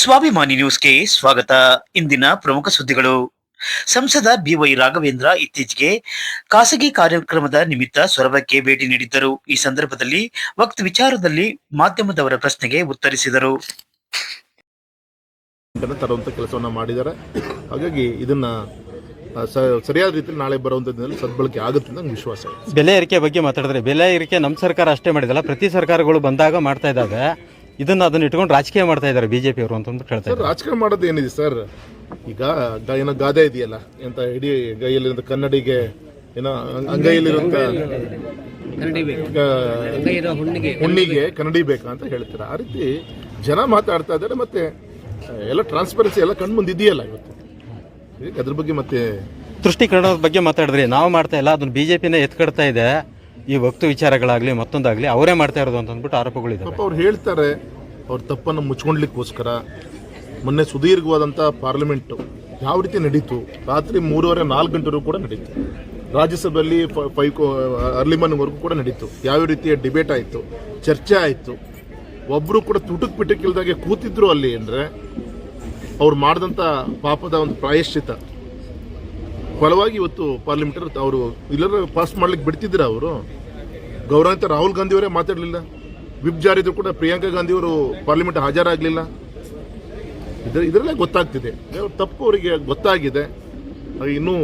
ಸ್ವಾಭಿಮಾನಿ ನ್ಯೂಸ್ಗೆ ಸ್ವಾಗತ. ಇಂದಿನ ಪ್ರಮುಖ ಸುದ್ದಿಗಳು. ಸಂಸದ ಬಿವೈ ರಾಘವೇಂದ್ರ ಇತ್ತೀಚೆಗೆ ಖಾಸಗಿ ಕಾರ್ಯಕ್ರಮದ ನಿಮಿತ್ತ ಸೊರಬಕ್ಕೆ ಭೇಟಿ ನೀಡಿದ್ದರು. ಈ ಸಂದರ್ಭದಲ್ಲಿ ವಕ್ತ ವಿಚಾರದಲ್ಲಿ ಮಾಧ್ಯಮದವರ ಪ್ರಶ್ನೆಗೆ ಉತ್ತರಿಸಿದರು. ತರುವಂತ ಕೆಲಸವನ್ನ ಮಾಡಿದ್ದಾರೆ. ಹಾಗಾಗಿ ಇದನ್ನ ಸರಿಯಾದ ರೀತಿಯಲ್ಲಿ ನಾಳೆ ಬರುವಂತಹ ದಿನದಲ್ಲಿ ಸದ್ಬಳಕೆ ಆಗುತ್ತೆ ಅಂತ ನಂಗೆ ವಿಶ್ವಾಸ ಬೆಲೆ ಏರಿಕೆ ಬಗ್ಗೆ ಮಾತಾಡಿದ್ರೆ ಬೆಲೆ ಏರಿಕೆ ನಮ್ಮ ಸರ್ಕಾರ ಅಷ್ಟೇ ಮಾಡಿದಲ್ಲ ಪ್ರತಿ ಸರ್ಕಾರಗಳು ಬಂದಾಗ ಮಾಡ್ತಾ ಇದ್ದಾವೆ. ಇದನ್ನ ಅದನ್ನ ಇಟ್ಕೊಂಡು ರಾಜಕೀಯ ಮಾಡ್ತಾ ಇದ್ದಾರೆ ಬಿಜೆಪಿ ಅವರು ಅಂತಂದು ಅಂದ್ಬಿಟ್ಟು ಹೇಳ್ತಾ ಸರ್ ಇದ್ದಾರೆ. ರಾಜಕಾರಣ ಮಾಡೋದು ಏನಿದೆ ಸರ್? ಈಗ ಗ- ಏನೋ ಗಾದೆ ಇದೆಯಲ್ಲ ಎಂತ ಇಡೀ ಗೈಯಲ್ಲಿರೋ ಕನ್ನಡಿಗೆ ಏನೋ ಅಂಗ್- ಅಂಗೈಯಲ್ಲಿರುವಂಥ ಗ- ಹುಣ್ಣಿಗೆ. ಕನ್ನಡಿ ಬೇಕಾ ಅಂತ ಹೇಳ್ತಾರೆ? ಆ ರೀತಿ ಜನ ಮಾತಾಡ್ತಾ ಇದ್ದಾರೆ ಮತ್ತೆ ಆ, ಎಲ್ಲ ಟ್ರಾನ್ಸ್ಪರೆನ್ಸಿ ಎಲ್ಲ ಕಣ್ ಮುಂದೆ ಇದೆಯಲ್ಲ ಇವತ್ತು? ಈಗ ಅದ್ರ ಬಗ್ಗೆ ಮತ್ತೆ ತುಷ್ಟೀಕರಣದ ಬಗ್ಗೆ ಮಾತಾಡಿದ್ರಿ. ನಾವು ಮಾಡ್ತಾ ಇಲ್ಲ ಅದನ್ನ ಬಿಜೆಪಿನ ಎತ್ಕಡ್ತಾ ಇದೆ. ಈ ವಕ್ತು ವಿಚಾರಗಳಾಗಲಿ ಮತ್ತೊಂದಾಗಲಿ ಅವರೇ ಮಾಡ್ತಾ ಇರೋದು ಅಂತ ಅಂದ್ಬಿಟ್ಟು ಆರೋಪಗಳಿದೆ ಅವ್ರು ಹೇಳ್ತಾರೆ, ಅವ್ರ ತಪ್ಪನ್ನು ಮುಚ್ಕೊಳ್ಲಿಕ್ಕೋಸ್ಕರ ಮೊನ್ನೆ ಸುದೀರ್ಘವಾದಂಥ ಪಾರ್ಲಿಮೆಂಟು ಯಾವ ರೀತಿ ನಡೀತು? ರಾತ್ರಿ ಮೂರುವರೆ ನಾಲ್ಕು ಗಂಟೆವರೆಗೂ ಕೂಡ ನಡೀತು. ರಾಜ್ಯಸಭೆಯಲ್ಲಿ ಫೈವ್ ಅರ್ಲಿ ಮಾರ್ನಿಂಗ್ವರೆಗೂ ಕೂಡ ನಡೀತು. ಯಾವ ರೀತಿಯ ಡಿಬೇಟ್ ಆಯಿತು? ಚರ್ಚೆ ಆಯಿತು. ಒಬ್ಬರು ಕೂಡ ತುಟುಕ್ ಪಿಟಕ್ ಇಲ್ದಾಗೆ ಕೂತಿದ್ರು ಅಲ್ಲಿ ಅಂದರೆ ಅವ್ರು ಮಾಡಿದಂಥ ಪಾಪದ ಒಂದು ಪ್ರಾಯಶ್ಚಿತ. ಫಲವಾಗಿ ಇವತ್ತು ಪಾರ್ಲಿಮೆಂಟರ್ ಅವರು ಇಲ್ಲರ ಪಾಸ್ ಮಾಡ್ಲಿಕ್ಕೆ ಬಿಡ್ತಿದ್ರು ಅವರು? ಗೌರವಾನ್ವಿತ ರಾಹುಲ್ ಗಾಂಧಿ ಅವರೇ ಮಾತಾಡಲಿಲ್ಲ. ವಿಪ್ ಜಾರಿದ್ರು ಕೂಡ ಪ್ರಿಯಾಂಕಾ ಗಾಂಧಿಯವರು ಪಾರ್ಲಿಮೆಂಟ್ ಹಾಜರಾಗಲಿಲ್ಲ. ಇದರ ಇದರಲ್ಲೇ ಗೊತ್ತಾಗ್ತಿದೆ. ತಪ್ಪು ಅವರಿಗೆ ಗೊತ್ತಾಗಿದೆ. ಇನ್ನೂ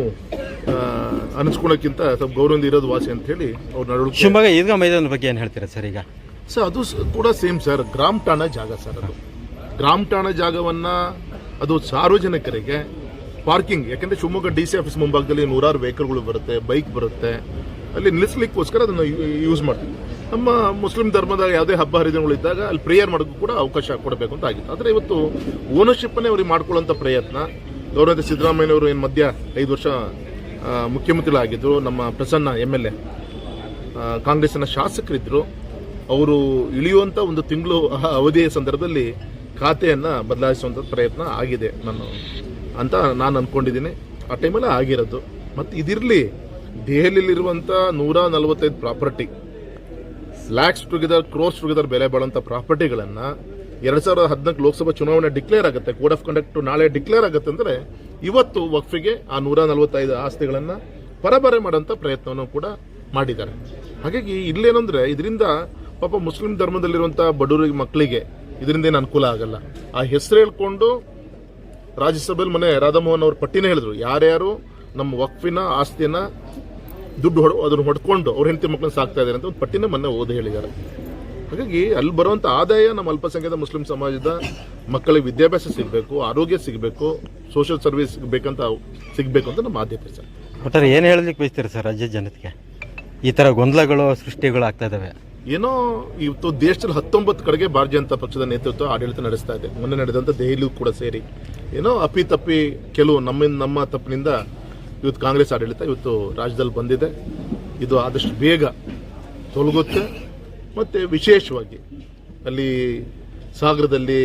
ಅನಿಸ್ಕೊಳ್ಳೋಕ್ಕಿಂತ ಸ್ವಲ್ಪ ಗೌರವದಿಂದ ಇರೋದು ವಾಸಿ ಅಂತ ಹೇಳಿ ಅವ್ರು ನಡವಳಿಕೆ. ಶಿವಮೊಗ್ಗ ಈದ್ಗಾ ಮೈದಾನದ ಬಗ್ಗೆ ಏನು ಹೇಳ್ತೀರಾ ಸರ್ ಈಗ? ಸರ್ ಅದು ಕೂಡ ಸೇಮ್ ಸರ್. ಗ್ರಾಮ ಠಾಣ ಜಾಗ ಸರ್ ಅದು. ಗ್ರಾಮ ಠಾಣ ಜಾಗವನ್ನು ಅದು ಸಾರ್ವಜನಿಕರಿಗೆ ಪಾರ್ಕಿಂಗ್ ಯಾಕೆಂದರೆ ಶಿವಮೊಗ್ಗ ಡಿ ಸಿ ಆಫೀಸ್ ಮುಂಭಾಗದಲ್ಲಿ ನೂರಾರು ವೆಹಿಕಲ್ಗಳು ಬರುತ್ತೆ ಬೈಕ್ ಬರುತ್ತೆ. ಅಲ್ಲಿ ನಿಲ್ಲಿಸ್ಲಿಕ್ಕೋಸ್ಕರ ಅದನ್ನು ಯೂಸ್ ಮಾಡ್ತೀವಿ. ನಮ್ಮ ಮುಸ್ಲಿಂ ಧರ್ಮದ ಯಾವುದೇ ಹಬ್ಬ ಹರಿದಿನಗಳು ಇದ್ದಾಗ ಅಲ್ಲಿ ಪ್ರೇಯರ್ ಮಾಡೋಕ್ಕೂ ಕೂಡ ಅವಕಾಶ ಕೊಡಬೇಕು ಅಂತ ಆಗಿತ್ತು. ಆದರೆ ಇವತ್ತು ಓನರ್ಶಿಪ್ಪನ್ನೇ ಅವ್ರಿಗೆ ಮಾಡ್ಕೊಳ್ಳೋಂಥ ಪ್ರಯತ್ನ. ಗೌರವ ಸಿದ್ದರಾಮಯ್ಯನವರು ಏನು ಮಧ್ಯ ಐದು ವರ್ಷ ಮುಖ್ಯಮಂತ್ರಿಗಳಾಗಿದ್ದರು ನಮ್ಮ ಪ್ರಸನ್ನ ಎಂ ಎಲ್ ಎ ಕಾಂಗ್ರೆಸ್ನ ಶಾಸಕರಿದ್ದರು ಅವರು ಇಳಿಯುವಂಥ ಒಂದು ತಿಂಗಳು ಅವಧಿಯ ಸಂದರ್ಭದಲ್ಲಿ ಖಾತೆಯನ್ನು ಬದಲಾಯಿಸುವಂಥ ಪ್ರಯತ್ನ ಆಗಿದೆ. ನಾನು ಅಂತ ನಾನು ಅಂದ್ಕೊಂಡಿದ್ದೀನಿ ಆ ಟೈಮಲ್ಲಿ ಆಗಿರೋದು. ಮತ್ತು ಇದಿರಲಿ ದೆಹಲಿಯಲ್ಲಿರುವಂಥ ನೂರ ನಲವತ್ತೈದು property lakhs together crores together ಬೆಲೆ ಬಾಳುವಂಥ ಪ್ರಾಪರ್ಟಿಗಳನ್ನು ಎರಡು ಸಾವಿರದ ಹದಿನಾಲ್ಕು ಲೋಕಸಭಾ ಚುನಾವಣೆ ಡಿಕ್ಲೇರ್ ಆಗುತ್ತೆ ಕೋಡ್ ಆಫ್ ಕಂಡಕ್ಟ್ ನಾಳೆ ಡಿಕ್ಲೇರ್ ಆಗುತ್ತೆ ಅಂದರೆ ಇವತ್ತು ವಕ್ಫಿಗೆ ಆ ನೂರ ನಲವತ್ತೈದು ಆಸ್ತಿಗಳನ್ನು ಪರಬರೆ ಮಾಡೋಂಥ ಪ್ರಯತ್ನವನ್ನು ಕೂಡ ಮಾಡಿದ್ದಾರೆ. ಹಾಗಾಗಿ ಇಲ್ಲೇನಂದ್ರೆ ಇದರಿಂದ ಪಾಪ ಮುಸ್ಲಿಂ ಧರ್ಮದಲ್ಲಿರುವಂಥ ಬಡವರಿಗೆ ಮಕ್ಕಳಿಗೆ ಇದರಿಂದ ಏನು ಅನುಕೂಲ ಆಗಲ್ಲ. ಆ ಹೆಸರು ಹೇಳ್ಕೊಂಡು ರಾಜ್ಯಸಭೆಯಲ್ಲಿ ಮನೆ ರಾಧಾಮೋಹನ್ ಅವರು ಪಟ್ಟಿನೇ ಹೇಳಿದ್ರು, ಯಾರ್ಯಾರು ನಮ್ಮ ವಕ್ಫಿನ ಆಸ್ತಿಯನ್ನ ದುಡ್ಡು ಹೊಡ ಅದನ್ನು ಹೊಡ್ಕೊಂಡು ಅವ್ರ ಹೆಂಡತಿ ಮಕ್ಕಳನ್ನ ಸಾಕ್ತಾ ಇದ್ದಾರೆ ಅಂತ ಒಂದು ಪಟ್ಟಿನ ಮೊನ್ನೆ ಓದಿ ಹೇಳಿದ್ದಾರೆ. ಹಾಗಾಗಿ ಅಲ್ಲಿ ಬರುವಂಥ ಆದಾಯ ನಮ್ಮ ಅಲ್ಪಸಂಖ್ಯಾತ ಮುಸ್ಲಿಂ ಸಮಾಜದ ಮಕ್ಕಳಿಗೆ ವಿದ್ಯಾಭ್ಯಾಸ ಸಿಗಬೇಕು ಆರೋಗ್ಯ ಸಿಗಬೇಕು ಸೋಷಿಯಲ್ ಸರ್ವಿಸ್ ಸಿಗಬೇಕಂತ ಸಿಗಬೇಕು ಅಂತ ನಮ್ಮ ಆದ್ಯತೆ ಸರ್. ಒಟ್ಟಾರೆ ಏನು ಹೇಳಲಿಕ್ಕೆ ಬಯಸ್ತೀರಿ ಸರ್ ರಾಜ್ಯ ಜನತೆಗೆ? ಈ ಥರ ಗೊಂದಲಗಳು ಸೃಷ್ಟಿಗಳು ಆಗ್ತಾ ಇದ್ದಾವೆ ಏನೋ ಇವತ್ತು ದೇಶದಲ್ಲಿ ಹತ್ತೊಂಬತ್ತು ಕಡೆಗೆ ಭಾರತೀಯ ಜನತಾ ಪಕ್ಷದ ನೇತೃತ್ವ ಆಡಳಿತ ನಡೆಸ್ತಾ ಇದೆ. ಮೊನ್ನೆ ನಡೆದಂಥ ದೆಹಲಿಯೂ ಕೂಡ ಸೇರಿ. ಏನೋ ಅಪ್ಪಿ ತಪ್ಪಿ ಕೆಲವು ನಮ್ಮ ನಮ್ಮ ತಪ್ಪಿನಿಂದ ಇವತ್ತು ಕಾಂಗ್ರೆಸ್ ಆಡಳಿತ ಇವತ್ತು ರಾಜ್ಯದಲ್ಲಿ ಬಂದಿದೆ. ಇದು ಆದಷ್ಟು ಬೇಗ ತೊಲಗುತ್ತೆ. ಮತ್ತು ವಿಶೇಷವಾಗಿ ಅಲ್ಲಿ ಸಾಗರದಲ್ಲಿ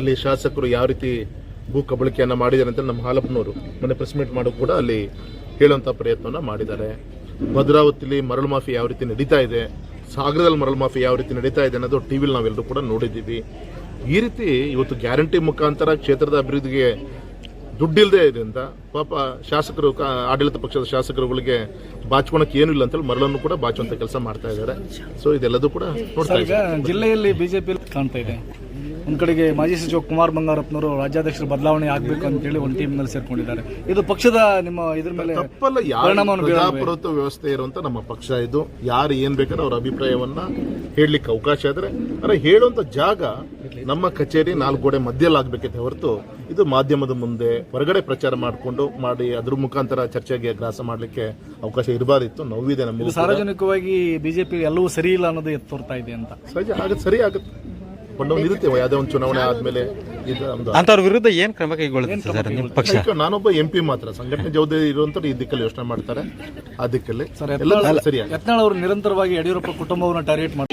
ಅಲ್ಲಿ ಶಾಸಕರು ಯಾವ ರೀತಿ ಭೂ ಕಬಳಿಕೆಯನ್ನು ಮಾಡಿದ್ದಾರೆ ಅಂತ ನಮ್ಮ ಹಾಲಪ್ಪನವರು ಮೊನ್ನೆ ಪ್ರೆಸ್ ಮೀಟ್ ಮಾಡೋ ಕೂಡ ಅಲ್ಲಿ ಹೇಳುವಂಥ ಪ್ರಯತ್ನವನ್ನು ಮಾಡಿದ್ದಾರೆ. ಭದ್ರಾವತಿಯಲ್ಲಿ ಮರಳು ಮಾಫಿ ಯಾವ ರೀತಿ ನಡೀತಾ ಇದೆ, ಸಾಗರದಲ್ಲಿ ಮರಳು ಮಾಫಿ ಯಾವ ರೀತಿ ನಡೀತಾ ಇದೆ ಅನ್ನೋದು ಟಿ ವಿಲಿ ನಾವೆಲ್ಲರೂ ಕೂಡ ನೋಡಿದ್ದೀವಿ. ಈ ರೀತಿ ಇವತ್ತು ಗ್ಯಾರಂಟಿ ಮುಖಾಂತರ ಕ್ಷೇತ್ರದ ಅಭಿವೃದ್ಧಿಗೆ ದುಡ್ಡಿಲ್ಲದೆ ಅಂತ ಪಾಪ ಶಾಸಕರು ಆಡಳಿತ ಪಕ್ಷದ ಶಾಸಕರುಗಳಿಗೆ ಬಾಚ್ಕೊಳಕ್ಕೆ ಏನು ಇಲ್ಲ ಅಂತೇಳಿ ಮರಳನ್ನು ಕೂಡ ಬಾಚುವಂತ ಕೆಲಸ ಮಾಡ್ತಾ ಇದ್ದಾರೆ. ಸೊ ಇದೆಲ್ಲದೂ ಕೂಡ ನೋಡ್ತಾ ಇದ್ದಾರೆ ಜಿಲ್ಲೆಯಲ್ಲಿ ಬಿಜೆಪಿ ಕಾಣ್ತಾ ಇದೆ. ಒಂದ್ ಕಡೆಗೆ ಮಾಜಿ ಸಚಿವ ಕುಮಾರ್ ಬಂಗಾರಪ್ಪನವರು ರಾಜ್ಯಾಧ್ಯಕ್ಷರು ಬದಲಾವಣೆ ಆಗ್ಬೇಕು ಅಂತೇಳಿ ಒಂದು ಟೀಮ್ನಲ್ಲಿ ಸೇರ್ಕೊಂಡಿದ್ದಾರೆ ಇದು ಪಕ್ಷದ ನಿಮ್ಮ ಇದ್ರ ಮೇಲೆ ತಪ್ಪಲ್ಲ ಪರಿಣಾಮವನ್ನು? ಪ್ರಜಾಪ್ರಭುತ್ವ ವ್ಯವಸ್ಥೆ ಇರುವಂತ ನಮ್ಮ ಪಕ್ಷ ಇದು ಯಾರು ಏನ್ ಬೇಕಾದ್ರೆ ಅವ್ರ ಅಭಿಪ್ರಾಯವನ್ನ ಹೇಳಲಿಕ್ಕೆ ಅವಕಾಶ ಇದ್ರೆ ಅಂದ್ರೆ ಹೇಳುವಂತ ಜಾಗ ನಮ್ಮ ಕಚೇರಿ ನಾಲ್ಕು ಗೋಡೆ ಮಧ್ಯದಲ್ಲಿ ಆಗ್ಬೇಕೈತೆ ಹೊರತು ಇದು ಮಾಧ್ಯಮದ ಮುಂದೆ ಹೊರಗಡೆ ಪ್ರಚಾರ ಮಾಡಿಕೊಂಡು ಮಾಡಿ ಅದ್ರ ಮುಖಾಂತರ ಚರ್ಚೆಗೆ ಗ್ರಾಸ ಮಾಡಲಿಕ್ಕೆ ಅವಕಾಶ ಇರಬಾರ್ದಿತ್ತು ನೋವಿದೆ ನಮಗೆ. ಸಾರ್ವಜನಿಕವಾಗಿ ಬಿಜೆಪಿ ಎಲ್ಲವೂ ಸರಿ ಇಲ್ಲ ಅನ್ನೋದು ಎತ್ತು ತೋರ್ತಾ ಇದೆ ಅಂತ ಸರಿ ಆಗುತ್ತೆ ಸರಿ ಆಗುತ್ತೆ ಒಂದು ಇರುತ್ತೆ ಯಾವುದೇ ಒಂದು ಚುನಾವಣೆ ಆದ್ಮೇಲೆ ಅಂತವ್ರ ವಿರುದ್ಧ ಏನು ಕ್ರಮ ಕೈಗೊಳ್ಳುತ್ತೆ ಸರ್ ನಿಮ್ಮ ಪಕ್ಷ? ನಾನೊಬ್ಬ ಎಂ ಪಿ ಮಾತ್ರ ಸಂಘಟನೆ ಜವಾಬ್ದಾರಿ ಇರುವಂತ ಈ ದಿಕ್ಕಲ್ಲಿ ಯೋಚನೆ ಮಾಡ್ತಾರೆ ಆ ದಿಕ್ಕಲ್ಲಿ. ಸರ್ ಅವರು ನಿರಂತರವಾಗಿ ಯಡಿಯೂರಪ್ಪ ಕುಟುಂಬವನ್ನು ಟಾರ್ಗೆಟ್ ಮಾಡಿ